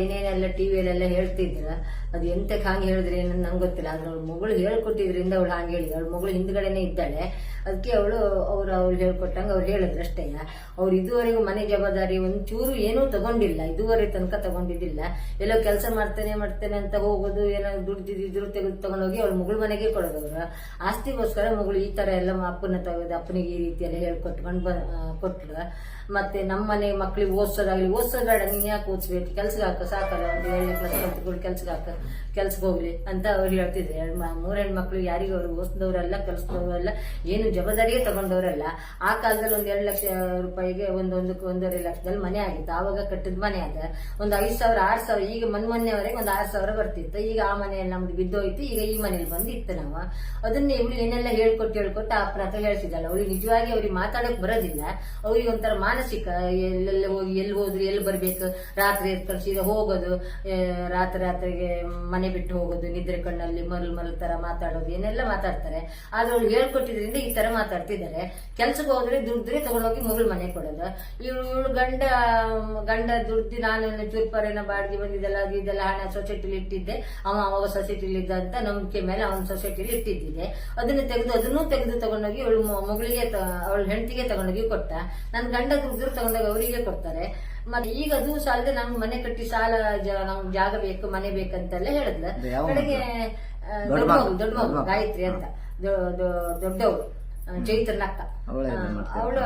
ಏನೇನೆಲ್ಲ ಟಿವಿಯಲ್ಲೆಲ್ಲ ಹೇಳ್ತಿದ್ರ, ಅದು ಎಂತಕ್ಕೆ ಹಾಗೆ ಹೇಳಿದ್ರೆ ಏನು ನಂಗೆ ಗೊತ್ತಿಲ್ಲ, ಆದ್ರೆ ಅವಳು ಮಗಳು ಹೇಳ್ಕೊಟ್ಟಿದ್ರಿಂದ ಅವಳು ಹಂಗೆ ಹೇಳಿದ. ಅವಳ ಮಗಳು ಹಿಂದ್ಗಡೆನೆ ಇದ್ದಾಳೆ. ಅದಕ್ಕೆ ಅವಳು, ಅವರು ಅವ್ರು ಹೇಳ್ಕೊಟ್ಟಂಗೆ ಅವ್ರು ಹೇಳಿದ್ರು ಅಷ್ಟೇ. ಅವ್ರು ಇದುವರೆಗೂ ಮನೆ ಜವಾಬ್ದಾರಿ ಒಂಚೂರು ಏನೂ ತಗೊಂಡಿಲ್ಲ. ಇದುವರೆ ತನಕ ತಗೊಂಡಿದ್ದಿಲ್ಲ. ಎಲ್ಲೋ ಕೆಲಸ ಮಾಡ್ತೇನೆ ಮಾಡ್ತೇನೆ ಅಂತ ಹೋಗೋದು, ಏನೋ ದುಡ್ದಿದ್ರು ತೆಗೆದು ತಗೊಂಡೋಗಿ ಅವ್ಳು ಮಗಳು ಮನೆಗೆ ಕೊಡೋದವ್ರು. ಆಸ್ತಿಗೋಸ್ಕರ ಮಗಳು ಈ ತರ ಎಲ್ಲ ಅಪ್ಪನ ತೆಗೆದು, ಅಪ್ಪನಿಗೆ ಈ ರೀತಿಯೆಲ್ಲ ಹೇಳ್ಕೊಟ್ಕೊಂಡು ಬ ಕೊಟ್ಲು ಮತ್ತೆ ನಮ್ಮ ಮನೆ ಮಕ್ಳಿಗೆ ಓದಿಸೋದಾಗ್ಲಿ ಓದಿಸೋದು ಬೇಡ ನೀನ್ ಯಾಕೆ ಓದಿಸ್ಬೇಕು? ಕೆಲ್ಸಕ್ಕೆ ಹಾಕ, ಸಾಕಲ್ಲ, ಒಂದು ಏಳನೇ ಕ್ಲಾಸ್ ಕೆಲ್ಸಕ್ಕೆ ಹಾಕ, ಕೆಲ್ಸಕ್ಕೆ ಹೋಗ್ಲಿ ಅಂತ ಅವ್ರು ಹೇಳ್ತಿದ್ರು. ಮೂರು ಮಕ್ಳು ಯಾರಿಗೂ ಅವ್ರಿಗೆ ಓದಿಸಿದವರೆಲ್ಲ, ಕಲಿಸಿದವರೆಲ್ಲ ಏನು ಜವಾಬ್ದಾರಿಯೇ ತಗೊಂಡವರಲ್ಲ. ಆ ಕಾಲದಲ್ಲಿ ಒಂದ್ ಎರಡು ಲಕ್ಷ ರೂಪಾಯಿಗೆ ಒಂದೊಂದು ಒಂದೂವರೆ ಲಕ್ಷದಲ್ಲಿ ಮನೆ ಆಗಿತ್ತು. ಆವಾಗ ಕಟ್ಟಿದ ಮನೆ ಅದ. ಒಂದು ಐದ್ ಸಾವಿರ, ಆರ್ ಸಾವಿರ, ಈಗ ಮನ್ ಮೊನ್ನೆವರೆಗೆ ಒಂದು ಆರ್ ಸಾವಿರ ಬರ್ತಿತ್ತು. ಈಗ ಆ ಮನೆಯಲ್ಲಿ ನಮ್ದು ಬಿದ್ದೋಯ್ತು. ಈಗ ಈ ಮನೇಲಿ ಬಂದಿತ್ತು ನಾವು. ಅದನ್ನ ಇವಳು ಏನೆಲ್ಲ ಹೇಳ್ಕೊಟ್ಟು ಹೇಳ್ಕೊಟ್ಟು ಆ ಹತ್ರ ಹೇಳ್ತಿದ್ದಲ್ಲ ಅವ್ರಿಗೆ ನಿಜವಾಗಿ ಅವ್ರಿಗೆ ಮಾತಾಡಕ್ ಬರೋದಿಲ್ಲ. ಅವ್ರಿಗೆ ಒಂಥರ ಮಾನಸಿಕ, ಎಲ್ಲೆಲ್ಲ ಹೋಗಿ ಎಲ್ಲಿ ಹೋದ್ರು, ಎಲ್ಲಿ ಬರ್ಬೇಕು? ರಾತ್ರಿ ಕಳ್ಸಿದ ಸೀದಾ ಹೋಗೋದು. ರಾತ್ರಿ ರಾತ್ರಿಗೆ ಮನೆ ಬಿಟ್ಟು ಹೋಗೋದು, ನಿದ್ರೆ ಕಣ್ಣಲ್ಲಿ ಮರಳು ಮರಳು ತರ ಮಾತಾಡೋದು, ಏನೆಲ್ಲ ಮಾತಾಡ್ತಾರೆ. ಆದ್ರೆ ಅವ್ಳು ಹೇಳ್ಕೊಟ್ಟಿದ್ರಿಂದ ಈ ತರ ಮಾತಾಡ್ತಿದ್ದಾರೆ. ಕೆಲ್ಸಕ್ಕೆ ಹೋದ್ರೆ ದುಡ್ದ್ರೆ ತಗೊಂಡೋಗಿ ಮಗಳು ಮನೆ ಕೊಡೋದು. ಇವಳು ಇವಳು ಗಂಡ ಗಂಡ ದುಡ್ದು ನಾನು ಚೂರ್ಪರೇನ ಬಾಡಿಗೆ ಬಂದಿದ್ದೆಲ್ಲ ಅದು ಇದೆಲ್ಲ ಹಣ ಸೊಸೈಟಿಲಿ ಇಟ್ಟಿದ್ದೆ. ಅವ ಅವಾಗ ಸೊಸೈಟಿಲಿ ಇದ್ದ ಅಂತ ನಂಬಿಕೆ ಮೇಲೆ ಅವನ ಸೊಸೈಟಿಲಿ ಇಟ್ಟಿದ್ದಿದೆ. ಅದನ್ನ ತೆಗೆದು ಅದನ್ನೂ ತೆಗೆದು ತಗೊಂಡೋಗಿ ಇವಳು ಮಗಳಿಗೆ ಅವಳ ಹೆಂಡತಿಗೆ ತಗೊಂಡೋಗಿ ಕೊಟ್ಟ. ನನ್ನ ಗಂಡ ದುಡ್ದ್ರು ತಗೊಂಡೋಗಿ ಅವರಿಗೆ ಕೊಡ್ತಾರೆ. ಮತ್ತೆ ಈಗ ಅದು ಸಾಲದೆ ನಮ್ಗೆ ಮನೆ ಕಟ್ಟಿ ಸಾಲ ನಮ್ಗೆ ಜಾಗ ಬೇಕು ಮನೆ ಬೇಕಂತೆಲ್ಲ ಹೇಳಿದ್ಲ. ಕಡೆಗೆ ದೊಡ್ಡ ಮಗು ದೊಡ್ಡ ಮಗು. ಗಾಯತ್ರಿ ಅಂತ. ದೊ- ದೊ- ದೊಡ್ಡವಳು ಆ, ಚೈತ್ರನ ಅಕ್ಕ ಅವಳೇ ಇದು ಮಾಡ್ತಾಳೆ. ಅವಳು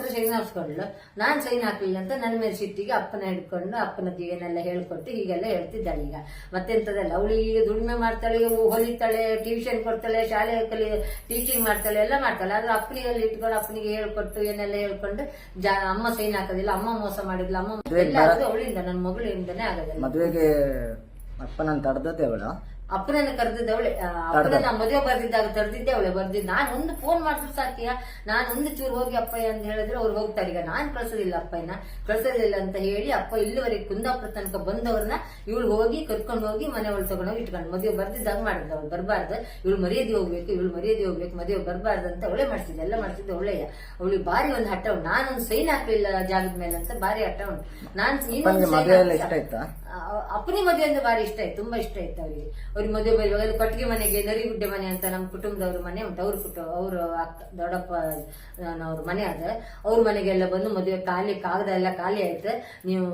ಹತ್ರ ಸೈನ್ ಹಾಕ್ಸ್ಕೊಂಡ್ಲು ನಾನ್ ಸೈನ್ ಹಾಕ್ಲಿಲ್ಲ ಅಂತ ನನ್ನ ಮೇಲೆ ಸಿಟ್ಟಿಗೆ ಅಪ್ಪನ ಹಿಡ್ಕೊಂಡು ಅಪ್ಪನ ಏನೆಲ್ಲ ಹೇಳ್ಕೊಟ್ಟು ಹೀಗೆಲ್ಲ ಹೇಳ್ತಿದ್ದಾಳೆ ಈಗ. ಮತ್ತೆಂಥದ್ದಲ್ಲ ಅವಳಿಗೆ ದುಡಿಮೆ ಮಾಡ್ತಾಳೆ ಹೊಲಿತಾಳೆ ಟ್ಯೂಷನ್ ಕೊಡ್ತಾಳೆ ಶಾಲೆ ಕಲಿ ಟೀಚಿಂಗ್ ಮಾಡ್ತಾಳೆ ಎಲ್ಲ ಮಾಡ್ತಾಳೆ. ಆದ್ರೆ ಅಪ್ಪನಿಗೆ ಇಟ್ಕೊಂಡು ಅಪ್ಪನಿಗೆ ಹೇಳ್ಕೊಟ್ಟು ಏನೆಲ್ಲ ಹೇಳ್ಕೊಂಡು ಜಾ ಅಮ್ಮ ಸೈನ್ ಹಾಕೋದಿಲ್ಲ ಅಮ್ಮ ಮೋಸ ಮಾಡಿದ್ಲು ಅಮ್ಮ ಅವಳಿಂದ ನನ್ನ ಮಗಳಿಂದನೇ ಆಗೋದಿಲ್ಲ. ಮದುವೆಗೆ ಅಪ್ಪನನ್ನ ತಡೆದದ್ದೇ ಅವಳು. ಅಪ್ಪನನ್ನ ಕರೆದಿದ್ದವಳೆ ಅಪ್ಪನನ್ನ ಅಪ್ಪನ ಮದುವೆ ಬರ್ದಿದ್ದಾಗ ತರ್ದಿದ್ದೆ ಅವಳೆ ಬರ್ದಿದ್ದು ನಾನು ಒಂದು ಫೋನ್ ಮಾಡಿದ್ರು ಸಾಕಿಯ ನಾನು ಒಂದು ಚೂರು ಹೋಗಿ ಅಪ್ಪಯ್ಯ ಅಂತ ಹೇಳಿದ್ರೆ ಅವ್ರು ಹೋಗ್ತಾರೆ. ಈಗ ನಾನ್ ಕಳ್ಸೋದಿಲ್ಲ ಅಪ್ಪಯ್ಯನ ಕಳ್ಸೋದಿಲ್ಲ ಅಂತ ಹೇಳಿ ಅಪ್ಪ ಇಲ್ಲಿವರೆಗೆ ಕುಂದಾಪುರ ತನಕ ಬಂದವ್ರನ್ನ ಇವಳು ಹೋಗಿ ಕರ್ಕೊಂಡು ಹೋಗಿ ಮನೆ ಒಳಗೆ ತಗೊಂಡೋಗಿ ಇಟ್ಕೊಂಡು ಮದುವೆ ಬರ್ದಿದ್ದಾಗ ಮಾಡಿದ್ಲು. ಅವ್ಳು ಬರಬಾರ್ದು. ಇವಳು ಮರ್ಯಾದೆ ಹೋಗ್ಬೇಕು ಇವಳು ಮರ್ಯಾದೆ ಹೋಗ್ಬೇಕು ಮದುವೆ ಬರಬಾರ್ದು ಅಂತ ಅವಳೆ ಮಾಡಿಸಿದ್ದೆ. ಎಲ್ಲ ಮಾಡಿಸಿದ್ದು ಒಳ್ಳೆಯ ಅವಳಿಗೆ ಬಾರಿ ಒಂದು ಹಠ ಉಂಟು. ನಾನೊಂದು ಸೈನ್ ಹಾಕ್ಲಿಲ್ಲ ಜಾಗದ ಮೇಲೆ ಅಂತ ಬಾರಿ ಹಠ ಉಂಟು. ನಾನು ಅಪ್ಪನಿ ಮದುವೆ ಅಂದ್ರೆ ಬಾರಿ ಇಷ್ಟ ಆಯ್ತು, ತುಂಬಾ ಇಷ್ಟ ಆಯ್ತು ಅವ್ರಿಗೆ. ಅವ್ರಿಗೆ ಮದುವೆ ಬರುವಾಗ ಅಲ್ಲಿ ಕಟ್ಟಿಗೆ ಮನೆಗೆ, ನರಿಗುಡ್ಡೆ ಮನೆ ಅಂತ ನಮ್ಮ ಕುಟುಂಬದವ್ರ ಮನೆ ಉಂಟು. ಅವ್ರ ಕುಟು ಅವ್ರ ಅಕ್ಕ, ದೊಡ್ಡಪ್ಪ ಅವ್ರ ಮನೆ ಅದ ಅವ್ರ ಮನೆಗೆಲ್ಲ ಬಂದು ಮದುವೆ ಖಾಲಿ, ಕಾಗದ ಎಲ್ಲ ಖಾಲಿ ಆಯ್ತು. ನೀವು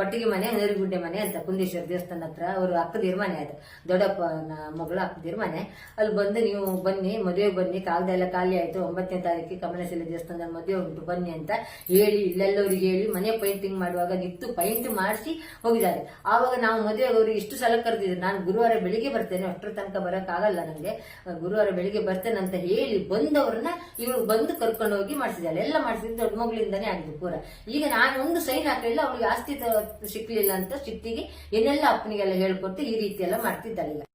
ಕಟ್ಟಿಗೆ ಮನೆ, ನರಿಗುಡ್ಡೆ ಮನೆ ಅಂತ ಕುಂದೇಶ್ವರ ದೇವಸ್ಥಾನ ಹತ್ರ ಅವ್ರ ಅಕ್ಕದಿರ ಮನೆ ಆಯ್ತು. ದೊಡ್ಡಪ್ಪನ ಮಗಳು ಅಕ್ಕದಿರ ಮನೆ ಅಲ್ಲಿ ಬಂದು ನೀವು ಬನ್ನಿ ಮದುವೆ ಬನ್ನಿ, ಕಾಗದ ಎಲ್ಲ ಖಾಲಿ ಆಯ್ತು. ಒಂಬತ್ತನೇ ತಾರೀಕಿಗೆ ಕಮಲೇಶ್ವರ ದೇವಸ್ಥಾನದಲ್ಲಿ ಮದುವೆ ಉಂಟು, ಬನ್ನಿ ಅಂತ ಹೇಳಿ, ಇಲ್ಲೆಲ್ಲವರಿಗೆ ಹೇಳಿ ಮನೆ ಪೈಂಟಿಂಗ್ ಮಾಡುವಾಗ ನಿತ್ತು ಪೈಂಟ್ ಮಾಡಿಸಿ ಹೋಗಿದ್ದಾರೆ. ಆವಾಗ ನಾವು ಮದುವೆಗೆ ಅವರು ಇಷ್ಟು ಸಲ ಕರೆದಿದ್ರು ನಾನು ಗುರುವಾರ ಬೆಳಿಗ್ಗೆ ಬರ್ತೇನೆ, ಅಷ್ಟರ ತನಕ ಬರಕ್ ಆಗಲ್ಲ ನನಗೆ ಗುರುವಾರ ಬೆಳಿಗ್ಗೆ ಬರ್ತೇನೆ ಅಂತ ಹೇಳಿ ಬಂದವ್ರನ್ನ ಇವಳು ಬಂದು ಕರ್ಕೊಂಡು ಹೋಗಿ ಮಾಡಿಸಿದ್ದಾಳೆ. ಎಲ್ಲ ಮಾಡಿಸಿದ್ದು ದೊಡ್ಡ ಮಗಳಿಂದಾನೇ ಆಗಿದೆ ಪೂರ. ಈಗ ನಾನು ಒಂದು ಸೈನ್ ಹಾಕಲಿಲ್ಲ ಅವಳಿಗೆ ಆಸ್ತಿ ಸಿಕ್ಲಿಲ್ಲ ಅಂತ, ಸಿಟ್ಟಿಗೆ ಏನೆಲ್ಲ ಅಪ್ಪನಿಗೆಲ್ಲ ಹೇಳ್ಕೊಟ್ಟು ಈ ರೀತಿ ಎಲ್ಲ ಮಾಡ್ತಿದ್ದಾಳೆ ಈಗ.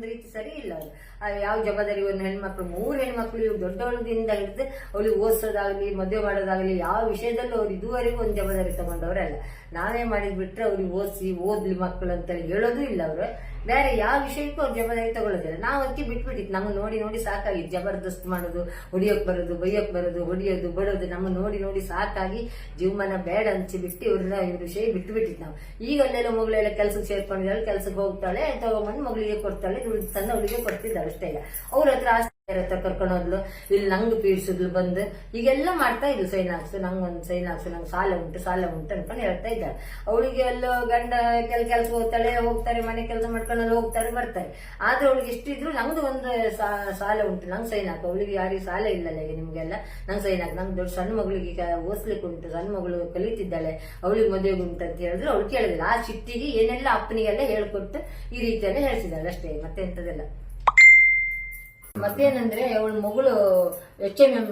ಒಂದು ರೀತಿ ಸರಿ ಇಲ್ಲ ಅವರು ಯಾವ ಜವಾಬ್ದಾರಿ ಒಂದು ಹೆಣ್ಮಕ್ಳು, ಮೂರು ಹೆಣ್ಮಕ್ಳು ಇವ್ರು ದೊಡ್ಡವಳದಿಂದ ಹಿಡಿದು ಅವಳಿಗೆ ಓದಿಸೋದಾಗಲಿ, ಮದುವೆ ಮಾಡೋದಾಗಲಿ, ಯಾವ ವಿಷಯದಲ್ಲೂ ಅವ್ರು ಇದುವರೆಗೂ ಒಂದು ಜವಾಬ್ದಾರಿ ತಗೊಂಡವರಲ್ಲ ನಾವೇ ಮಾಡಿದ್ ಬಿಟ್ರೆ ಅವ್ರಿಗೆ ಓದಿಸಿ, ಓದ್ಲಿ ಮಕ್ಕಳು ಅಂತ ಹೇಳೋದು ಇಲ್ಲ ಅವರು. ಬೇರೆ ಯಾವ ವಿಷಯಕ್ಕೂ ಅವ್ರು ಜವಾಬ್ದಾರಿ ತಗೊಳ್ಳೋದಿಲ್ಲ. ನಾವು ಅದಕ್ಕೆ ಬಿಟ್ಬಿಟ್ಟಿತ್ತು ನಮ್ಗೆ ನೋಡಿ ನೋಡಿ ಸಾಕಾಗಿತ್ತು ಜಬರ್ದಸ್ತ್ ಮಾಡೋದು, ಹೊಡಿಯೋಕ್ ಬರೋದು, ಬೈಯೋಕ್ ಬರೋದು, ಹೊಡಿಯೋದು, ಬಡೋದು ನಮ್ಮ ನೋಡಿ ನೋಡಿ ಸಾಕಾಗಿ ಜೀವಮಾನ ಬೇಡ ಅನ್ಸಿ ಬಿಟ್ಟು ಇವ್ರನ್ನ ಇವ್ರ ವಿಷಯ ಬಿಟ್ಟು ಬಿಟ್ಟಿತ್ತು ನಾವು. ಈಗ ಅಲ್ಲೆಲ್ಲ ಮಗಳೆಲ್ಲ ಕೆಲ್ಸಕ್ಕೆ ಸೇರ್ಕೊಂಡಿದ್ದಾಳೆ ಕೆಲಸಕ್ಕೆ ಹೋಗ್ತಾಳೆ, ತಗೊಂಬಂದು ಮಗಳಿಗೆ ಕೊಡ್ತಾಳೆ ದುಡ್ಡು ತಂದು ಅವಳಿಗೆ ಅಷ್ಟೇ ಅಷ್ಟೇ ಅವ್ರ ಹತ್ರ ಹತ್ರ ಕರ್ಕೊಂಡು ಹೋದ್ಲು, ಇಲ್ಲಿ ನಂಗೆ ಪೀಡಿಸಿದ್ಲು ಬಂದು. ಈಗೆಲ್ಲ ಮಾಡ್ತಾ ಇದ್ಲು ಸೈನ್ ಹಾಕ್ಸು ನಂಗೆ ಒಂದು ಸೈನ್ ಹಾಕ್ಸು ನಂಗೆ ಸಾಲ ಉಂಟು ಸಾಲ ಉಂಟು ಅನ್ಕೊಂಡು ಹೇಳ್ತಾ ಇದ್ದಾಳೆ ಅವಳಿಗೆ ಎಲ್ಲೋ ಗಂಡ ಕೆಲ ಕೆಲಸ ಹೋಗ್ತಾಳೆ, ಹೋಗ್ತಾರೆ, ಮನೆ ಕೆಲಸ ಮಾಡ್ಕೊಂಡು ಹೋಗ್ತಾರೆ, ಬರ್ತಾರೆ. ಆದ್ರೆ ಅವಳಿಗೆ ಎಷ್ಟಿದ್ರು ನಂದು ಒಂದು ಸಾಲ ಉಂಟು, ನಂಗೆ ಸೈನ್ ಹಾಕು ಅವಳಿಗೆ ಯಾರಿಗೂ ಸಾಲ ಇಲ್ಲಲ್ಲ ಈಗ ನಿಮಗೆಲ್ಲ. ನಂಗೆ ಸೈನ್ ಹಾಕಿ ನಂಗೆ ದೊಡ್ಡ ಸಣ್ಣ ಮಗಳಿಗೆ ಈಗ ಓದ್ಲಿಕ್ಕೆ ಉಂಟು ಸಣ್ಣ ಮಗಳು ಕಲಿತಿದ್ದಾಳೆ. ಅವಳಿಗೆ ಮದುವೆಗೆ ಉಂಟು ಅಂತ ಹೇಳಿದ್ರು, ಅವಳು ಕೇಳಿದಿಲ್ಲ. ಆ ಸಿಟ್ಟಿಗೆ ಏನೆಲ್ಲ ಅಪ್ಪನಿಗೆಲ್ಲ ಹೇಳ್ಕೊಟ್ಟು ಈ ರೀತಿಯೆಲ್ಲ ಹೇಳ್ತಿದ್ದಾಳೆ ಅಷ್ಟೇ ಮತ್ತೆ ಎಂತದಿಲ್ಲ ಮತ್ತೇನಂದ್ರೆ ಅವಳ ಮಗಳು ಎಚ್ ಎಂ ಎಂ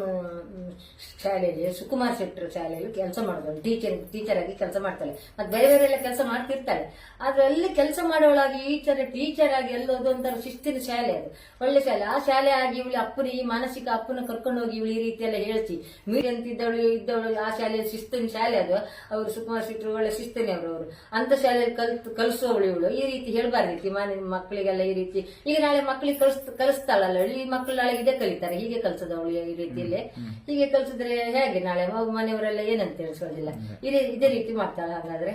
ಶಾಲೆಯಲ್ಲಿ, ಸುಕುಮಾರ್ ಶೆಟ್ಟರ್ ಶಾಲೆಯಲ್ಲಿ ಕೆಲಸ ಮಾಡೋದು ಟೀಚರ್ ಟೀಚರ್ ಆಗಿ ಕೆಲಸ ಮಾಡ್ತಾಳೆ. ಮತ್ತೆ ಬೇರೆ ಬೇರೆ ಎಲ್ಲ ಕೆಲಸ ಮಾಡ್ತಿರ್ತಾಳೆ. ಆದ್ರೆ ಅಲ್ಲಿ ಕೆಲಸ ಮಾಡೋಳಾಗಿ ಟೀಚರ್ ಟೀಚರ್ ಆಗಿ ಎಲ್ಲೋದು ಒಂಥರ ಶಿಸ್ತಿನ ಶಾಲೆ ಅದು. ಒಳ್ಳೆ ಶಾಲೆ. ಆ ಶಾಲೆ ಆಗಿ ಇವಳು ಅಪ್ಪನ ಈ ಮಾನಸಿಕ ಅಪ್ಪನ ಕರ್ಕೊಂಡು ಹೋಗಿ ಇವಳು ಈ ರೀತಿ ಎಲ್ಲ ಹೇಳ್ತಿ. ಮೀಡಿ ಅಂತಿದ್ದವಳು ಇದ್ದವಳು ಆ ಶಾಲೆಯ ಶಿಸ್ತಿನ ಶಾಲೆ ಅದು. ಅವರು ಸುಕುಮಾರ್ ಶೆಟ್ಟರು ಒಳ್ಳೆ ಶಿಸ್ತನೇ ಅವರು ಅವರು. ಅಂತ ಶಾಲೆಯಲ್ಲಿ ಕಲ್ತು, ಕಲಿಸೋವಳು ಇವಳು. ಈ ರೀತಿ ಹೇಳ್ಬಾರ್ದಿತ್ತು ಮನೆ ಮಕ್ಕಳಿಗೆಲ್ಲ ಈ ರೀತಿ. ಈಗ ನಾಳೆ ಮಕ್ಕಳಿಗೆ ಕಲಿಸ್ ಕಲಿಸ್ತಾಳಲ್ಲ ಈ ಮಕ್ಕಳು ನಾಳೆ ಇದೇ ಕಲಿತಾರೆ. ಹೀಗೆ ಕಲ್ಸದವಳು ಈ ರೀತಿಯಲ್ಲಿ. ಹೀಗೆ ಕಲ್ಸಿದ್ರೆ ಹೇಗೆ ನಾಳೆ ಮನೆಯವರೆಲ್ಲ ಏನಂತ ತಿಳಿಸೋದಿಲ್ಲ ಇದೇ ಇದೇ ರೀತಿ ಮಾಡ್ತಾಳೆ ಹಾಗಾದ್ರೆ.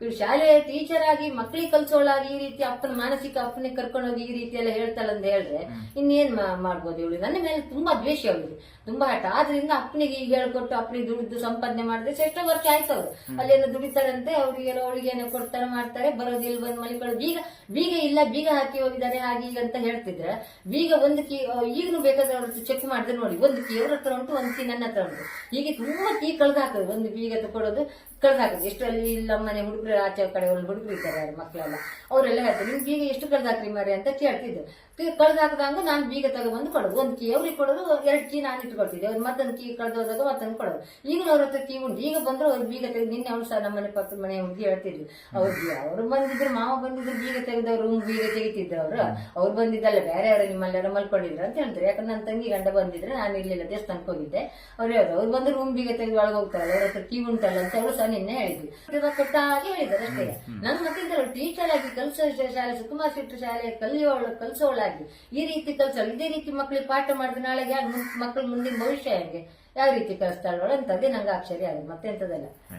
ಇವ್ರು ಶಾಲೆ ಟೀಚರ್ ಆಗಿ ಮಕ್ಕಳಿಗೆ ಕಲ್ಸೋಳಾಗಿ ಈ ರೀತಿ ಅಪ್ಪನ ಮಾನಸಿಕ ಅಪ್ಪನಿಗೆ ಕರ್ಕೊಂಡೋಗಿ ಈ ರೀತಿ ಎಲ್ಲ ಹೇಳ್ತಾಳೆ ಅಂತ ಹೇಳಿದ್ರೆ ಇನ್ನೇನ್ ಮಾಡ್ಬೋದು ಇವಳು? ನನ್ನ ಮೇಲೆ ತುಂಬಾ ದ್ವೇಷ ಅವಳಿಗೆ. ತುಂಬಾ ಹಠ. ಆದ್ರಿಂದ ಅಪ್ಪನಿಗೆ ಈಗ ಹೇಳ್ಕೊಟ್ಟು ಅಪ್ಪನಿಗೆ ದುಡಿದು ಸಂಪಾದನೆ ಮಾಡಿದ್ರೆ ಎಷ್ಟೋ ವರ್ಷ ಆಯ್ತು ಅವ್ರು ಅಲ್ಲೇನೋ ದುಡಿತಾರಂತೆ ಅವ್ರಿಗೆ ಅವಳಿಗೆ ಏನೋ ಕೊಡ್ತಾರೆ ಮಾಡ್ತಾರೆ ಬರೋದಿಲ್ಲ ಬಂದ್ ಮಲಿಕೊಳ್ಳೋದು. ಬೀಗ ಬೀಗ ಇಲ್ಲ ಬೀಗ ಹಾಕಿ ಹೋಗಿದ್ದಾರೆ ಹಾಗೆ ಈಗ ಅಂತ ಹೇಳ್ತಿದ್ರೆ ಬೀಗ ಒಂದು ಕೀ ಈಗಲೂ ಬೇಕಾದ್ರೆ ಚೆಕ್ ಮಾಡಿದ್ರೆ ನೋಡಿ. ಒಂದು ಕೀ ಹತ್ರ ಉಂಟು, ಒಂದು ಸಿ ನನ್ನ ಹತ್ರ ಉಂಟು. ಹೀಗೆ ತುಂಬಾ ಟೀ ಒಂದು ಬೀಗ ತಗೊಳ್ಳೋದು ಕಳ್ದು ಹಾಕೋದು ಎಷ್ಟು ಅಲ್ಲಿ ಇಲ್ಲ ಮನೆ ಹುಡುಗರು, ಆಚೆ ಕಡೆ ಒಂದು ಹುಡುಗರು ಇದ್ದಾರೆ, ಮಕ್ಕಳೆಲ್ಲ. ಅವರೆಲ್ಲ ಹೇಳ್ತಾರೆ, ನಿಮ್ಗೆ ಬೀಗ ಎಷ್ಟು ಕಳ್ದು ಮಾರಿ ಅಂತ ಕೇಳ್ತಿದ್ರು ಕಳ್ದು ಹಾಗೆ ನಾನು ಬೀಗ ತಗೊಬಂದು ಕೊಡೋದು. ಒಂದು ಕೀ ಅವ್ರಿಗೆ ಕೊಡೋದು, ಎರಡು ಕೀ ನಾನು ಇಟ್ಕೊಳ್ತಿದ್ದೆ. ಅವ್ರು ಮತ್ತೊಂದು ಕೀ ಕಳೆದು ಹೋದಾಗ ಮತ್ತೊಂದು ಕೊಡೋದು. ಈಗ ಅವ್ರ ಹತ್ರ ಕೀ ಉಂಟು. ಈಗ ಬಂದ್ರೆ ಅವ್ರು ಬೀಗ ತೆಗೆದು, ನಿನ್ನೆ ಅವ್ರು ಸಹ ನಮ್ಮ ಮನೆ ಪಕ್ಕದ ಮನೆ ಹುಡುಗಿ ಹೇಳ್ತಿದ್ರು ಅವ್ರಿಗೆ ಅವ್ರು ಬಂದಿದ್ರು, ಮಾವ ಬಂದಿದ್ರು, ಬೀಗ ತೆಗೆದವ್ರು, ಬೀಗ ತೆಗಿತಿದ್ರು ಅವರು ಅವ್ರು ಬಂದಿದ್ದಲ್ಲ, ಬೇರೆ ಯಾರು ನಿಮ್ಮಲ್ಲೆಲ್ಲ ಮಲ್ಕೊಂಡಿದ್ರು. ಅಂತ ಹೇಳ್ತಾರೆ. ಯಾಕಂದ್ರೆ ನನ್ನ ತಂಗಿ ಗಂಡ ಬಂದಿದ್ರೆ ನಾನು ಇರ್ಲಿಲ್ಲ ದೇವಸ್ಥಾನಕ್ಕೆ ಹೋಗಿದ್ದೆ. ಅವ್ರು ಹೇಳಿದ್ರು ಅವ್ರು ಬಂದು ರೂಮ್ ಬೀಗ ತೆಗೆದು ಒಳಗೆ ಹೋಗ್ತಾರೆ. ಅವ್ರ ಹತ್ರ ಕೀ ಉಂಟಲ್ಲ ಅಂತ ಅವರು ಸಹ ನಿನ್ನೆ ಹೇಳಿದ್ವಿ. ಕೊಟ್ಟಾಗಿ ಕೊಟ್ಟ ಹಾಗೆ ಹೇಳಿದ್ದಾರೆ ಅಷ್ಟೇ. ನನ್ನ ಮತ್ತಿದ್ದರು ಟೀಚರ್ ಆಗಿ ಕಲ್ಸೋ ಶಾಲೆ ಸುಕುಮಾರ್ ಶೆಟ್ಟಿ ಶಾಲೆ ಕಲಿಯೋಳು ಕಲ್ಸೋಳಾಗಿ. ಈ ರೀತಿ ಕಲ್ಸೋಳು. ಇದೇ ರೀತಿ ಮಕ್ಕಳಿಗೆ ಪಾಠ ಮಾಡಿದ್ರೆ ನಾಳೆಗೆ ಯಾರು ಮಕ್ಕಳು ಮುಂದಿನ ಭವಿಷ್ಯ ಹೆಂಗೆ? ಯಾವ ರೀತಿ ಕಲಿಸ್ತಾಳೋಳು ಅಂತದೇ ನಂಗೆ ಆಶ್ಚರ್ಯ ಆಗಿದೆ. ಮತ್ತೆ ಎಂತದಲ್ಲ